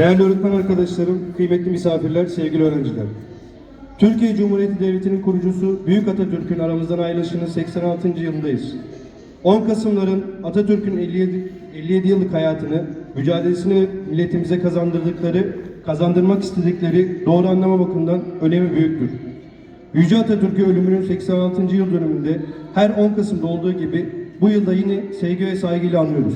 Değerli öğretmen arkadaşlarım, kıymetli misafirler, sevgili öğrenciler. Türkiye Cumhuriyeti Devleti'nin kurucusu Büyük Atatürk'ün aramızdan ayrılışının 86. yılındayız. 10 Kasımların Atatürk'ün 57, 57 yıllık hayatını, mücadelesini milletimize kazandırdıkları, kazandırmak istedikleri doğru anlama bakımından önemi büyüktür. Yüce Atatürk'ü ölümünün 86. yıl dönümünde her 10 Kasım'da olduğu gibi bu yılda yine sevgi ve saygıyla anıyoruz.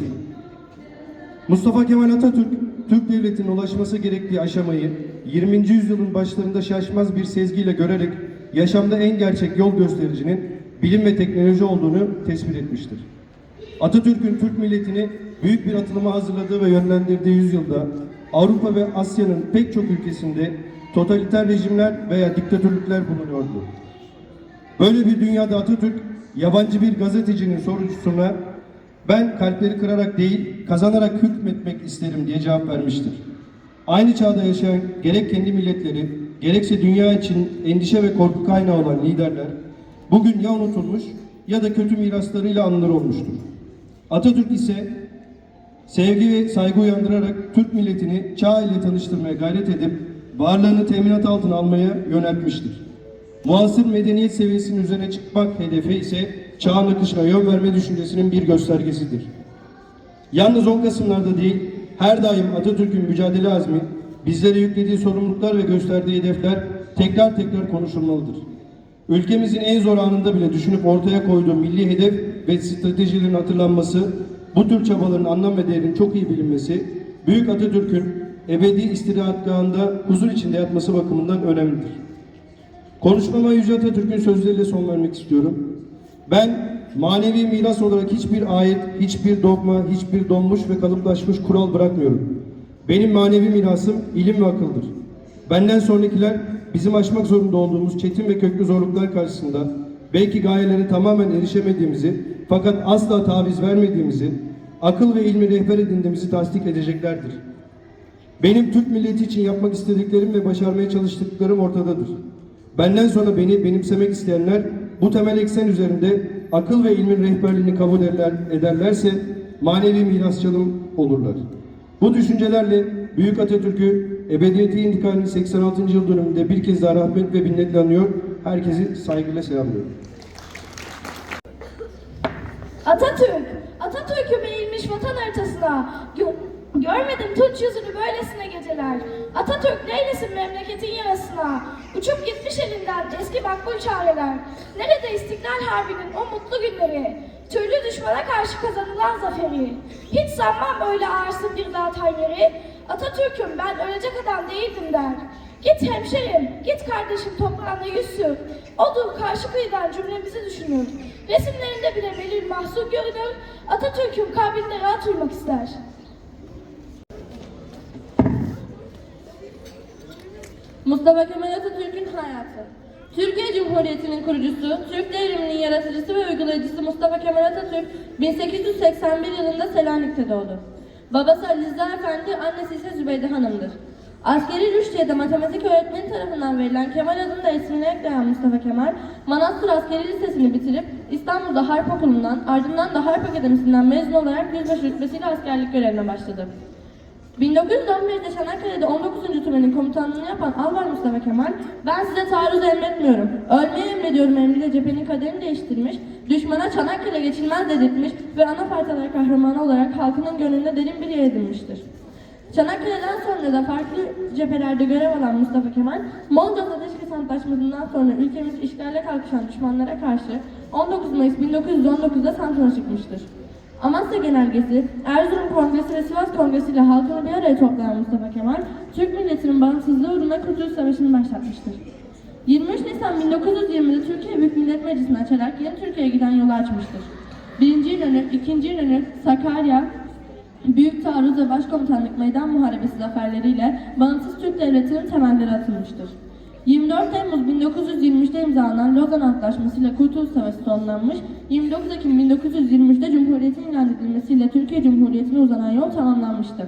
Mustafa Kemal Atatürk, Türk Devleti'nin ulaşması gerektiği aşamayı 20. yüzyılın başlarında şaşmaz bir sezgiyle görerek yaşamda en gerçek yol göstericinin bilim ve teknoloji olduğunu tespit etmiştir. Atatürk'ün Türk milletini büyük bir atılıma hazırladığı ve yönlendirdiği yüzyılda Avrupa ve Asya'nın pek çok ülkesinde totaliter rejimler veya diktatörlükler bulunuyordu. Böyle bir dünyada Atatürk yabancı bir gazetecinin sorusuna ben kalpleri kırarak değil kazanarak hükmetmek isterim diye cevap vermiştir. Aynı çağda yaşayan gerek kendi milletleri gerekse dünya için endişe ve korku kaynağı olan liderler bugün ya unutulmuş ya da kötü miraslarıyla anılır olmuştur. Atatürk ise sevgi ve saygı uyandırarak Türk milletini çağ ile tanıştırmaya gayret edip varlığını teminat altına almaya yöneltmiştir. Muasır medeniyet seviyesinin üzerine çıkmak hedefi ise çağın akışına yön verme düşüncesinin bir göstergesidir. Yalnız 10 Kasımlarda değil, her daim Atatürk'ün mücadele azmi, bizlere yüklediği sorumluluklar ve gösterdiği hedefler tekrar tekrar konuşulmalıdır. Ülkemizin en zor anında bile düşünüp ortaya koyduğu milli hedef ve stratejilerin hatırlanması, bu tür çabaların anlam ve değerinin çok iyi bilinmesi, Büyük Atatürk'ün ebedi istirahatgahında huzur içinde yatması bakımından önemlidir. Konuşmama Yüce Atatürk'ün sözleriyle son vermek istiyorum. Ben manevi miras olarak hiçbir ayet, hiçbir dogma, hiçbir donmuş ve kalıplaşmış kural bırakmıyorum. Benim manevi mirasım ilim ve akıldır. Benden sonrakiler bizim aşmak zorunda olduğumuz çetin ve köklü zorluklar karşısında belki gayelere tamamen erişemediğimizi fakat asla taviz vermediğimizi, akıl ve ilmi rehber edindiğimizi tasdik edeceklerdir. Benim Türk milleti için yapmak istediklerim ve başarmaya çalıştıklarım ortadadır. Benden sonra beni benimsemek isteyenler bu temel eksen üzerinde akıl ve ilmin rehberliğini kabul ederler, ederlerse manevi mirasçılım olurlar. Bu düşüncelerle Büyük Atatürk'ü ebediyete intikalinin 86. yıl dönümünde bir kez daha rahmet ve minnetle anıyor. Herkesi saygıyla selamlıyorum. Atatürk, Atatürk'üm eğilmiş vatan haritasına. Gö- görmedim tunç yüzünü böylesine geceler. Atatürk neylesin memleketin yarasına. Uçup gitmiş elinden eski makbul çareler. Nerede İstiklal Harbi'nin o mutlu günleri. Türlü düşmana karşı kazanılan zaferi. Hiç sanmam öyle ağırsın bir daha yeri. Atatürk'üm ben ölecek adam değildim der. Git hemşerim, git kardeşim toprağına yüz sür. Odur karşı kıyıdan cümlemizi düşünür. Resimlerinde bile belir mahzun görünür. Atatürk'ün kabrinde rahat uyumak ister. Mustafa Kemal Atatürk'ün Türkiye Cumhuriyeti'nin kurucusu, Türk devriminin yaratıcısı ve uygulayıcısı Mustafa Kemal Atatürk 1881 yılında Selanik'te doğdu. Babası Ali Rıza Efendi, annesi ise Zübeyde Hanım'dır. Askeri Rüştiye'de matematik öğretmeni tarafından verilen Kemal adını da ismine ekleyen Mustafa Kemal, Manastır Askeri Lisesi'ni bitirip İstanbul'da Harp Okulu'ndan ardından da Harp Akademisi'nden mezun olarak yüzbaşı rütbesiyle askerlik görevine başladı. 1911'de Çanakkale'de 19. Tümen'in komutanlığını yapan Albay Mustafa Kemal, ben size taarruz emretmiyorum, ölmeyi emrediyorum emriyle cephenin kaderini değiştirmiş, düşmana Çanakkale geçilmez dedirtmiş ve ana parçalar kahramanı olarak halkının gönlünde derin bir yer edinmiştir. Çanakkale'den sonra da farklı cephelerde görev alan Mustafa Kemal, Mondros Ateşkes Antlaşması'ndan sonra ülkemiz işlerle kalkışan düşmanlara karşı 19 Mayıs 1919'da Samsun'a çıkmıştır. Amasya Genelgesi, Erzurum Kongresi ve Sivas Kongresi ile halkını bir araya toplayan Mustafa Kemal, Türk milletinin bağımsızlığı uğruna Kurtuluş Savaşı'nı başlatmıştır. 23 Nisan 1920'de Türkiye Büyük Millet Meclisi'ni açarak yeni Türkiye'ye giden yolu açmıştır. Birinci İnönü, ikinci İnönü, Sakarya, Büyük Taarruz ve Başkomutanlık Meydan Muharebesi zaferleriyle bağımsız Türk Devleti'nin temelleri atılmıştır. 24 Temmuz 1923'te imzalanan Lozan Antlaşması ile Kurtuluş Savaşı sonlanmış, 29 Ekim 1923'te Cumhuriyet'in ilan edilmesiyle Türkiye Cumhuriyeti'ne uzanan yol tamamlanmıştır.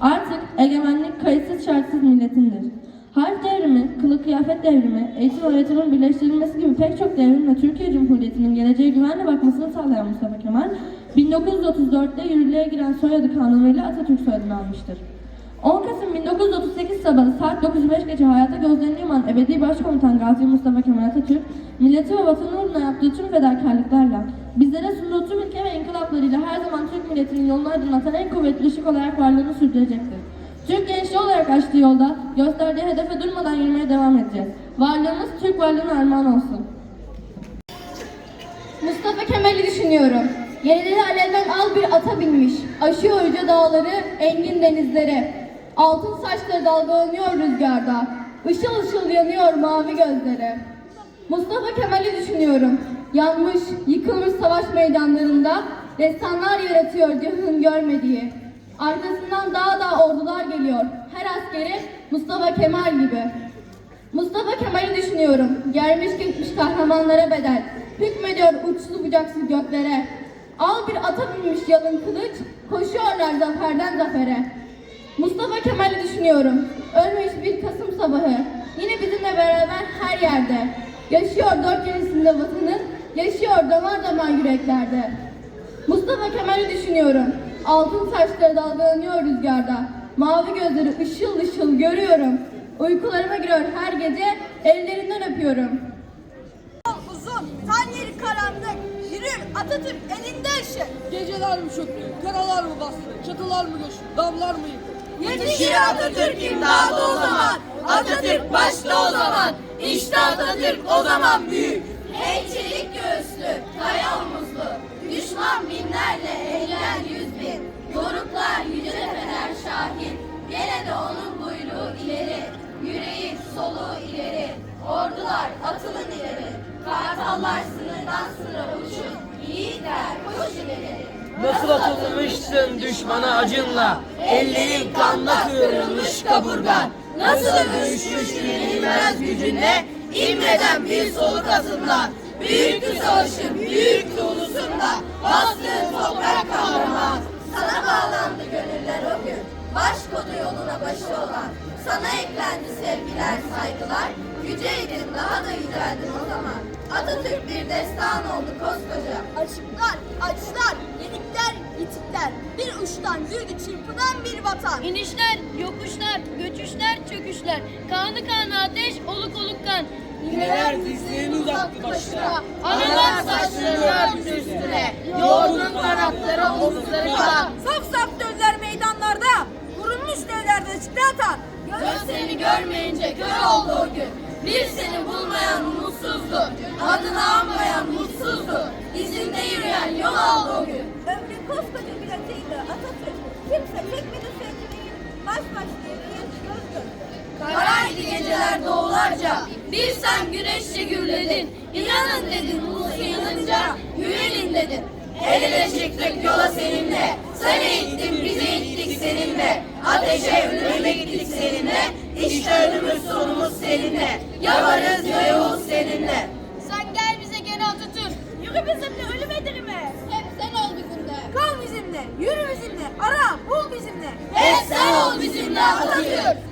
Artık egemenlik kayıtsız şartsız milletindir. Harf devrimi, kılık kıyafet devrimi, eğitim öğretimin birleştirilmesi gibi pek çok devrimle Türkiye Cumhuriyeti'nin geleceğe güvenle bakmasını sağlayan Mustafa Kemal, 1934'te yürürlüğe giren soyadı kanunuyla Atatürk soyadını almıştır. 10 Kasım 1938 sabahı saat 9.05 geçe hayata gözlerini yuman ebedi başkomutan Gazi Mustafa Kemal Atatürk, milleti ve vatanı uğruna yaptığı tüm fedakarlıklarla, bizlere sunduğu tüm ilke ve inkılaplarıyla her zaman Türk milletinin yolunu aydınlatan en kuvvetli ışık olarak varlığını sürdürecektir. Türk gençliği olarak açtığı yolda gösterdiği hedefe durmadan yürümeye devam edeceğiz. Varlığımız Türk varlığına armağan olsun. Mustafa Kemal'i düşünüyorum. Yenileri alevden al bir ata binmiş. Aşıyor yüce dağları, engin denizleri. Altın saçları dalgalanıyor rüzgarda. Işıl ışıl yanıyor mavi gözleri. Mustafa Kemal'i düşünüyorum. Yanmış, yıkılmış savaş meydanlarında destanlar yaratıyor cihanın görmediği. Arkasından daha da ordular geliyor. Her askeri Mustafa Kemal gibi. Mustafa Kemal'i düşünüyorum. Gelmiş gitmiş kahramanlara bedel. Hükmediyor uçsuz bucaksız göklere. Al bir ata binmiş yalın kılıç. Koşuyorlar zaferden zafere. Mustafa Kemal'i düşünüyorum. Ölmüş bir Kasım sabahı. Yine bizimle beraber her yerde. Yaşıyor dört yerisinde vatanın. Yaşıyor damar damar yüreklerde. Mustafa Kemal'i düşünüyorum. Altın saçları dalgalanıyor rüzgarda. Mavi gözleri ışıl ışıl görüyorum. Uykularıma giriyor her gece, ellerinden öpüyorum. uzun, tan yeri karanlık. Yürür Atatürk elinde ışık. Geceler mi çöktü, karalar mı bastı, çatılar mı göçtü, damlar mı yıktı? Yetişir Atatürk imdadı o zaman. Atatürk başta o zaman. İşte Atatürk o zaman büyük. Ey çelik göğüslü, kaya omuzlu. Düşman binlerle, eller yüz bin. Doruklar yüce tepeler şahin. Gene de onun buyruğu ileri. Yüreği soluğu ileri. Ordular atılın ileri. Kartallar sınırdan sınıra uçun. Yiğitler koş ileri. Nasıl atılmışsın düşmana acınla Ellerin kanla kıvrılmış kaburgan. Nasıl övüşmüş yenilmez gücünle İmreden bir soluk atınla Büyüktü savaşın, büyüktü ulusunda Bastığın toprak kahraman Sana bağlandı gönüller o gün. Baş kodu yoluna başı olan. Sana eklendi sevgiler, saygılar. Yüceydin, daha da yüceldin o zaman. Atatürk bir destan oldu koskoca. Aşıklar, açlar, yitikler. Bir uçtan yürüdü çırpınan bir vatan. İnişler, yokuşlar, göçüşler, çöküşler. Kanı kanı ateş, oluk oluk kan. Neler dizlerini uzattı başına Analar saçları örtü üstüne Yorgun kanatları omuzları kan Saf saf gözler meydanlarda. Vurulmuş devlerde çıktı atan. Göz seni görmeyince kör oldu o gün Bir seni bulmayan mutsuzdu Adını anmayan mutsuzdu İzinde yürüyen yol aldı o gün koskoca bir öteydi Atatürk. Kimse çekmedi sevgiliyi. Baş başta bir göz göz. Karaydı geceler doğularca Bir sen güneşçe gürledin. İnanın dedin ulusu yanınca Güvenin dedin El ele çıktık yola seninle. Sen eğittin bizi ittik seninle. Ateşe ölüme gittik seninle. İşte önümüz sonumuz seninle. Ya varız ya yokuz seninle yürü bizimle, ara, bul bizimle. Hep sen ol bizimle Atatürk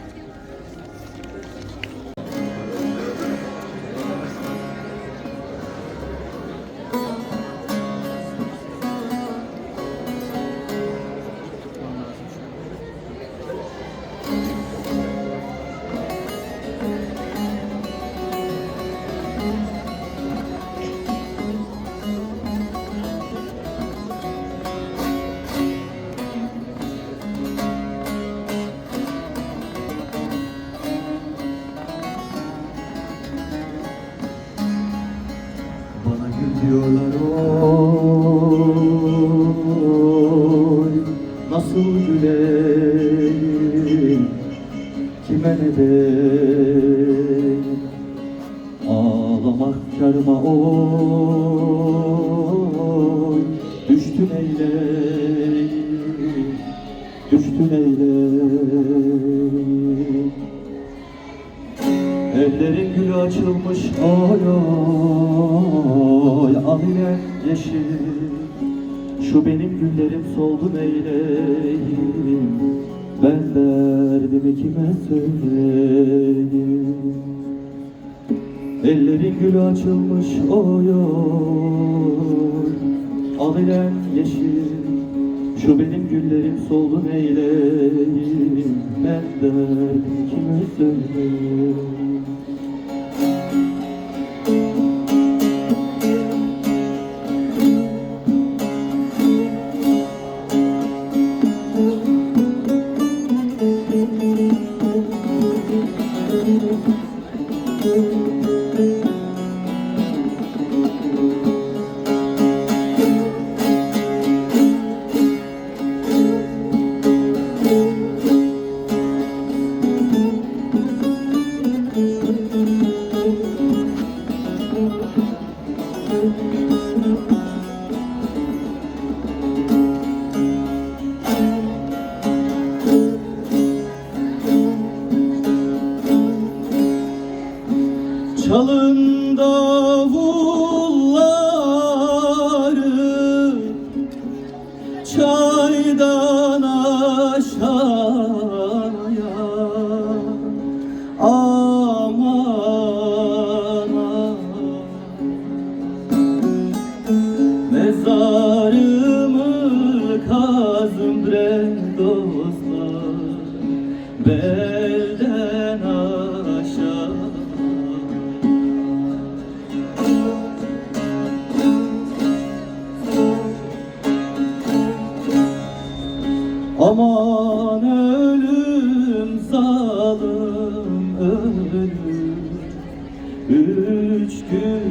güleyim Kime ne deyim Ağlamak karıma oy Düştün eyleyim Düştün eyleyim Ellerin gülü açılmış oy oy Amine yeşil Şu benim güllerim soldu neyleyim Ben derdimi kime söyleyeyim? Ellerin gülü açılmış oy oy Amine yeşil. Şu benim güllerim soldu neyleyim derdim kime söyleyeyim Aman ölüm zalim ölüm. Üç gün